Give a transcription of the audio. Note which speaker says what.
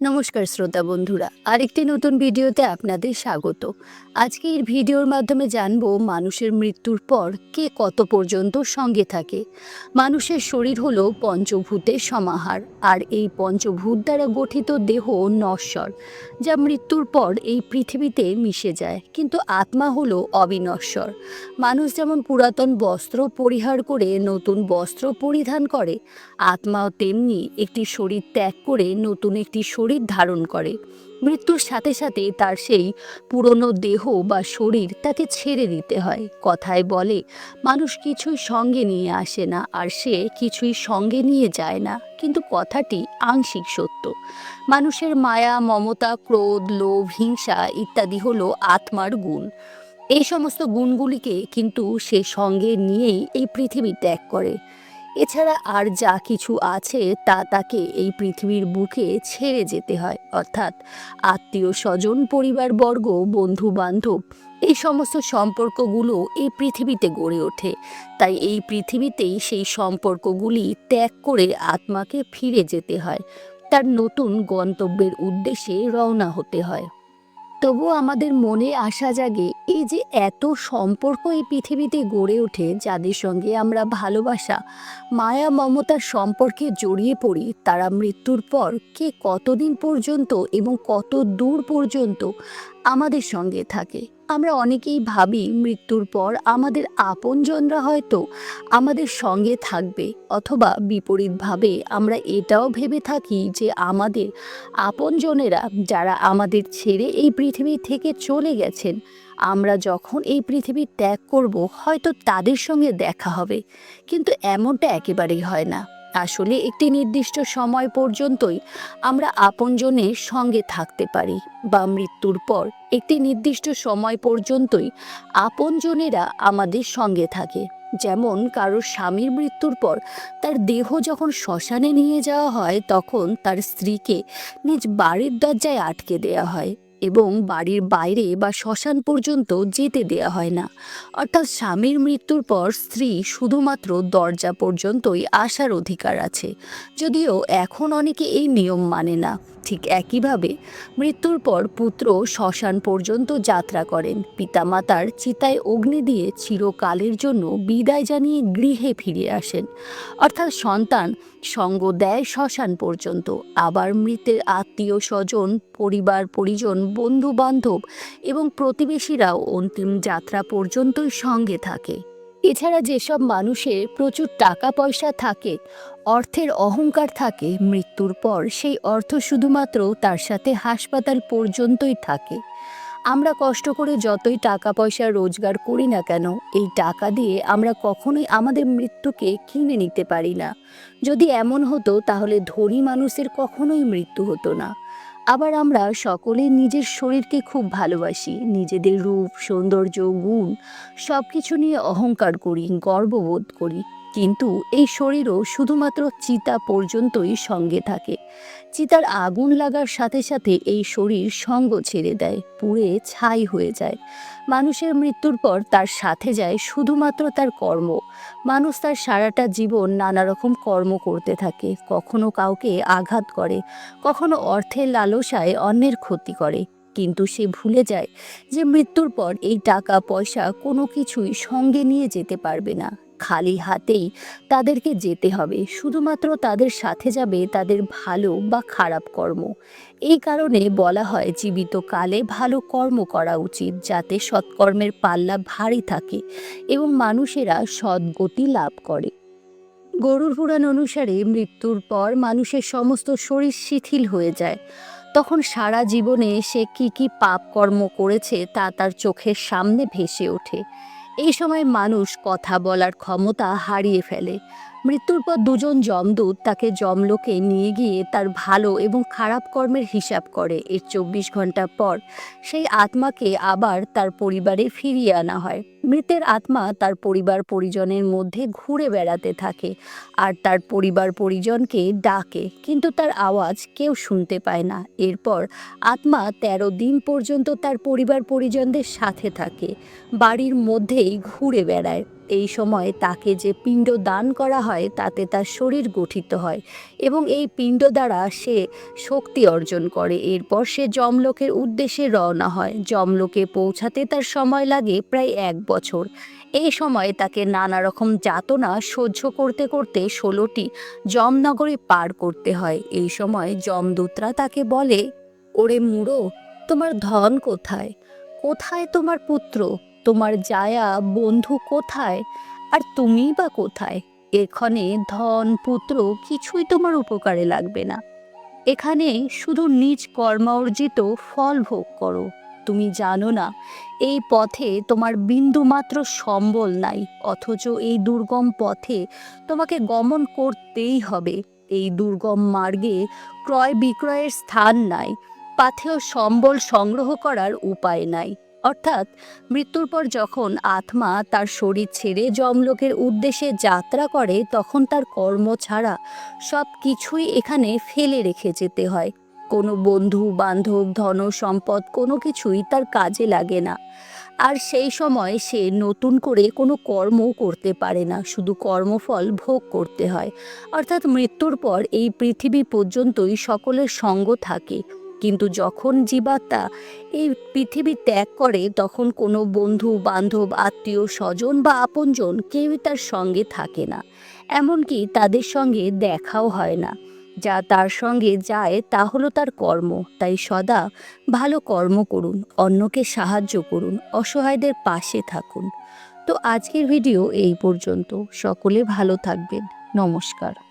Speaker 1: নমস্কার শ্রোতা বন্ধুরা, আরেকটি নতুন ভিডিওতে আপনাদের স্বাগত। আজকে এই ভিডিওর মাধ্যমে জানব মানুষের মৃত্যুর পর কে কত পর্যন্ত সঙ্গে থাকে। মানুষের শরীর হলো পঞ্চভূতের সমাহার, আর এই পঞ্চভূত দ্বারা গঠিত দেহ নশ্বর, যা মৃত্যুর পর এই পৃথিবীতে মিশে যায়, কিন্তু আত্মা হলো অবিনশ্বর। মানুষ যেমন পুরাতন বস্ত্র পরিহার করে নতুন বস্ত্র পরিধান করে, আত্মাও তেমনি একটি শরীর ত্যাগ করে নতুন একটি শরীর ধারণ করে। মৃত্যুর সাথে সাথে তার সেই পুরনো দেহ বা শরীর তাকে ছেড়ে দিতে হয়। কথায় বলে, মানুষ কিছুই সঙ্গে নিয়ে আসে না আর সে কিছুই সঙ্গে নিয়ে যায় না। কিন্তু কথাটি আংশিক সত্য। মানুষের মায়া, মমতা, ক্রোধ, লোভ, হিংসা ইত্যাদি হলো আত্মার গুণ। এই সমস্ত গুণগুলিকে কিন্তু সে সঙ্গে নিয়েই এই পৃথিবী ত্যাগ করে। এছাড়া আর যা কিছু আছে তা তাকে এই পৃথিবীর বুকে ছেড়ে যেতে হয়, অর্থাৎ আত্মীয় স্বজন পরিবারবর্গ বন্ধু বান্ধব এই সমস্ত সম্পর্কগুলো এই পৃথিবীতে গড়ে ওঠে। তাই এই পৃথিবীতেই সেই সম্পর্কগুলি ত্যাগ করে আত্মাকে ফিরে যেতে হয়। তার নতুন গন্তব্যের উদ্দেশ্যে রওনা হতে হয়। তবু আমাদের মনে আসা জাগে এই যে এত সম্পর্ক এই পৃথিবীতে গড়ে ওঠে যাদের সঙ্গে আমরা ভালোবাসা, মায়া মমতার সম্পর্কে জড়িয়ে পড়ি, তারা মৃত্যুর পর কে কতদিন পর্যন্ত এবং কত দূর পর্যন্ত আমাদের সঙ্গে থাকে। আমরা অনেকেই ভাবি মৃত্যুর পর আমাদের আপনজনরা হয়তো আমাদের সঙ্গে থাকবে অথবা বিপরীতভাবে আমরা এটাও ভেবে থাকি যে আমাদের আপনজনেরা যারা আমাদের ছেড়ে এই পৃথিবী থেকে চলে গেছেন, আমরা যখন এই পৃথিবী ত্যাগ করব হয়তো তাদের সঙ্গে দেখা হবে। কিন্তু এমনটা একেবারেই হয় না। আসলে একটি নির্দিষ্ট সময় পর্যন্তই আমরা আপনজনের সঙ্গে থাকতে পারি বা মৃত্যুর পর একটি নির্দিষ্ট সময় পর্যন্তই আপনজনেরা আমাদের সঙ্গে থাকে। যেমন কারোর স্বামীর মৃত্যুর পর তার দেহ যখন শ্মশানে নিয়ে যাওয়া হয়, তখন তার স্ত্রীকে নিজ বাড়ির দরজায় আটকে দেওয়া হয়। এবং বাড়ির বাইরে বা শ্মশান পর্যন্ত যেতে দেয়া হয় না। অর্থাৎ স্বামীর মৃত্যুর পর স্ত্রী শুধুমাত্র দরজা পর্যন্তই আসার অধিকার আছে। যদিও এখন অনেকে এই নিয়ম মানে না। ঠিক একইভাবে মৃত্যুর পর পুত্র শ্মশান পর্যন্ত যাত্রা করেন। পিতামাতার চিতায় অগ্নি দিয়ে চিরকালের জন্য বিদায় জানিয়ে গৃহে ফিরে আসেন। অর্থাৎ সন্তান সঙ্গ দেয় শ্মশান পর্যন্ত। আবার মৃতের আত্মীয় স্বজন পরিবার পরিজন বন্ধু বান্ধব এবং প্রতিবেশীরাও অন্তিম যাত্রা পর্যন্তই সঙ্গে থাকে। এছাড়া যেসব মানুষের প্রচুর টাকা পয়সা থাকে, অর্থের অহংকার থাকে, মৃত্যুর পর সেই অর্থ শুধুমাত্র তার সাথে হাসপাতাল পর্যন্তই থাকে। আমরা কষ্ট করে যতই টাকা পয়সা রোজগার করি না কেন, এই টাকা দিয়ে আমরা কখনোই আমাদের মৃত্যুকে কিনে নিতে পারি না। যদি এমন হতো, তাহলে ধনী মানুষের কখনোই মৃত্যু হতো না। আবার আমরা সকলে নিজের শরীরকে খুব ভালোবাসি, নিজেদের রূপ, সৌন্দর্য, গুণ সব কিছু নিয়ে অহংকার করি, গর্ববোধ করি। কিন্তু এই শরীরও শুধুমাত্র চিতা পর্যন্তই সঙ্গে থাকে। চিতার আগুন লাগার সাথে সাথে এই শরীর সঙ্গ ছেড়ে দেয়, পুড়ে ছাই হয়ে যায়। মানুষের মৃত্যুর পর তার সাথে যায় শুধুমাত্র তার কর্ম। মানুষ তার সারাটা জীবন নানা রকম কর্ম করতে থাকে, কখনো কাউকে আঘাত করে, কখনো অর্থের লালসায় অন্যের ক্ষতি করে। কিন্তু সে ভুলে যায় যে মৃত্যুর পর এই টাকা পয়সা কোনো কিছুই সঙ্গে নিয়ে যেতে পারবে না। খালি হাতেই তাদেরকে যেতে হবে। শুধুমাত্র তাদের সাথে যাবে তাদের ভালো বা খারাপ কর্ম। এই কারণে বলা হয় জীবিত কালে ভালো কর্ম করা উচিত, যাতে সৎকর্মের পাল্লা ভারী থাকে এবং মানুষেরা সদ্গতি লাভ করে। গরুর পুরাণ অনুসারে মৃত্যুর পর মানুষের সমস্ত শরীর শিথিল হয়ে যায়। তখন সারা জীবনে সে কি কি পাপ কর্ম করেছে তা তার চোখের সামনে ভেসে ওঠে। এই সময় মানুষ কথা বলার ক্ষমতা হারিয়ে ফেলে। মৃত্যুর পর দুজন যমদূত তাকে যমলোকে নিয়ে গিয়ে তার ভালো এবং খারাপ কর্মের হিসাব করে। এর চব্বিশ ঘণ্টা পর সেই আত্মাকে আবার তার পরিবারে ফিরিয়ে আনা হয়। মৃতের আত্মা তার পরিবার পরিজনের মধ্যে ঘুরে বেড়াতে থাকে আর তার পরিবার পরিজনকে ডাকে, কিন্তু তার আওয়াজ কেউ শুনতে পায় না। এরপর আত্মা তেরো দিন পর্যন্ত তার পরিবার পরিজনদের সাথে থাকে, বাড়ির মধ্যেই ঘুরে বেড়ায়। এই সময় তাকে যে পিণ্ড দান করা হয়, তাতে তার শরীর গঠিত হয় এবং এই পিণ্ড দ্বারা সে শক্তি অর্জন করে। এরপর সে যমলোকের উদ্দেশ্যে রওনা হয়। যমলোকে পৌঁছাতে তার সময় লাগে প্রায় এক বছর। এই সময় তাকে নানা রকম যাতনা সহ্য করতে করতে ষোলোটি যমনগরে পার করতে হয়। এই সময় যমদূতরা তাকে বলে, ওরে মুড়ো, তোমার ধন কোথায়? কোথায় তোমার পুত্র? তোমার জায়া বন্ধু কোথায়? আর তুমি বা কোথায়? এখানে ধন, পুত্র কিছুই তোমার উপকারে লাগবে না। এখানে শুধু নিজ কর্মার্জিত ফল ভোগ করো। তুমি জানো না, এই পথে তোমার বিন্দুমাত্র সম্বল নাই, অথচ এই দুর্গম পথে তোমাকে গমন করতেই হবে। এই দুর্গম মার্গে ক্রয় বিক্রয়ের স্থান নাই, পাথেয় সম্বল সংগ্রহ করার উপায় নাই। অর্থাৎ মৃত্যুর পর যখন আত্মা তার শরীর ছেড়ে যমলোকের উদ্দেশ্যে যাত্রা করে, তখন তার কর্ম ছাড়া সব কিছুই এখানে ফেলে রেখে যেতে হয়। কোনো বন্ধু, বান্ধব, ধন সম্পদ কোনো কিছুই তার কাজে লাগে না। আর সেই সময় সে নতুন করে কোনো কর্মও করতে পারে না, শুধু কর্মফল ভোগ করতে হয়। অর্থাৎ মৃত্যুর পর এই পৃথিবী পর্যন্তই সকলের সঙ্গ থাকে। কিন্তু যখন জীবাত্মা এই পৃথিবী ত্যাগ করে, তখন কোনো বন্ধু, বান্ধব, আত্মীয়, স্বজন বা আপনজন কেউই তার সঙ্গে থাকে না। এমনকি তাদের সঙ্গে দেখাও হয় না। যা তার সঙ্গে যায় তা হলো তার কর্ম। তাই সদা ভালো কর্ম করুন, অন্যকে সাহায্য করুন, অসহায়দের পাশে থাকুন। তো আজকের ভিডিও এই পর্যন্ত। সকলে ভালো থাকবেন। নমস্কার।